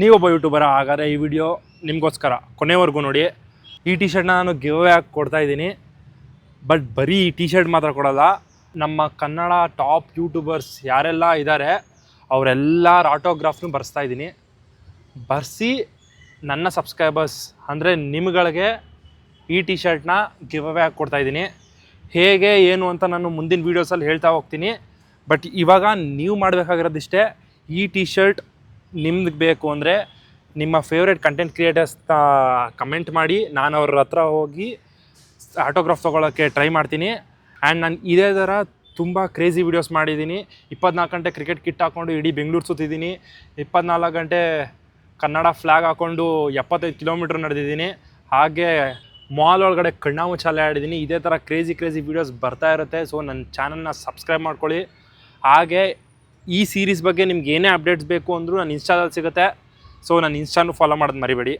ನೀವೊಬ್ಬ ಯೂಟ್ಯೂಬರ ಹಾಗಾದರೆ ಈ ವಿಡಿಯೋ ನಿಮಗೋಸ್ಕರ ಕೊನೆವರೆಗೂ ನೋಡಿ. ಈ ಟಿ ಶರ್ಟ್ನ ನಾನು ಗಿವ್ ಅವೇ ಕೊಡ್ತಾ ಇದ್ದೀನಿ. ಬಟ್ ಬರೀ ಈ ಟಿ ಶರ್ಟ್ ಮಾತ್ರ ಕೊಡಲ್ಲ. ನಮ್ಮ ಕನ್ನಡ ಟಾಪ್ ಯೂಟ್ಯೂಬರ್ಸ್ ಯಾರೆಲ್ಲ ಇದ್ದಾರೆ ಅವರೆಲ್ಲರ ಆಟೋಗ್ರಾಫ್ನು ಬರ್ಸ್ತಾ ಇದ್ದೀನಿ. ಬರ್ಸಿ ನನ್ನ ಸಬ್ಸ್ಕ್ರೈಬರ್ಸ್ ಅಂದರೆ ನಿಮ್ಗಳಿಗೆ ಈ ಟಿ ಶರ್ಟ್ನ ಗಿವ್ ಅವೇ ಕೊಡ್ತಾ ಇದ್ದೀನಿ. ಹೇಗೆ, ಏನು ಅಂತ ನಾನು ಮುಂದಿನ ವೀಡಿಯೋಸಲ್ಲಿ ಹೇಳ್ತಾ ಹೋಗ್ತೀನಿ. ಬಟ್ ಇವಾಗ ನೀವು ಮಾಡಬೇಕಾಗಿರೋದಿಷ್ಟೇ ಈ ಟಿ ಶರ್ಟ್ ನಿಮ್ಗೆ ಬೇಕು ಅಂದರೆ ನಿಮ್ಮ ಫೇವ್ರೆಟ್ ಕಂಟೆಂಟ್ ಕ್ರಿಯೇಟರ್ಸ್ ಕಮೆಂಟ್ ಮಾಡಿ, ನಾನು ಅವ್ರ ಹತ್ರ ಹೋಗಿ ಆಟೋಗ್ರಾಫ್ ತೊಗೊಳೋಕ್ಕೆ ಟ್ರೈ ಮಾಡ್ತೀನಿ. ಆ್ಯಂಡ್ ನಾನು ಇದೇ ಥರ ತುಂಬ ಕ್ರೇಜಿ ವೀಡಿಯೋಸ್ ಮಾಡಿದ್ದೀನಿ. ಇಪ್ಪತ್ನಾಲ್ಕು ಗಂಟೆ ಕ್ರಿಕೆಟ್ ಕಿಟ್ ಹಾಕ್ಕೊಂಡು ಇಡೀ ಬೆಂಗಳೂರು ಸುತ್ತಿದ್ದೀನಿ. ಇಪ್ಪತ್ನಾಲ್ಕು ಗಂಟೆ ಕನ್ನಡ ಫ್ಲ್ಯಾಗ್ ಹಾಕ್ಕೊಂಡು ಎಪ್ಪತ್ತೈದು ಕಿಲೋಮೀಟ್ರ್ ನಡೆದಿದ್ದೀನಿ. ಹಾಗೆ ಮಾಲ್ ಒಳಗಡೆ ಕಣ್ಣಾಮುಚ್ಚಾಲೆ ಆಡಿದ್ದೀನಿ. ಇದೇ ಥರ ಕ್ರೇಜಿ ಕ್ರೇಜಿ ವೀಡಿಯೋಸ್ ಬರ್ತಾ ಇರುತ್ತೆ. ಸೊ ನನ್ನ ಚಾನಲ್ನ ಸಬ್ಸ್ಕ್ರೈಬ್ ಮಾಡ್ಕೊಳ್ಳಿ. ಹಾಗೆ ಈ ಸೀರೀಸ್ ಬಗ್ಗೆ ನಿಮ್ಗೆ ಏನೇ ಅಪ್ಡೇಟ್ಸ್ ಬೇಕು ಅಂದರೂ ನಾನು ಇನ್ಸ್ಟಾದಲ್ಲಿ ಸಿಗುತ್ತೆ. ಸೊ ನಾನು ಇನ್ಸ್ಟಾನು ಫಾಲೋ ಮಾಡೋದು ಮರಿಬೇಡಿ.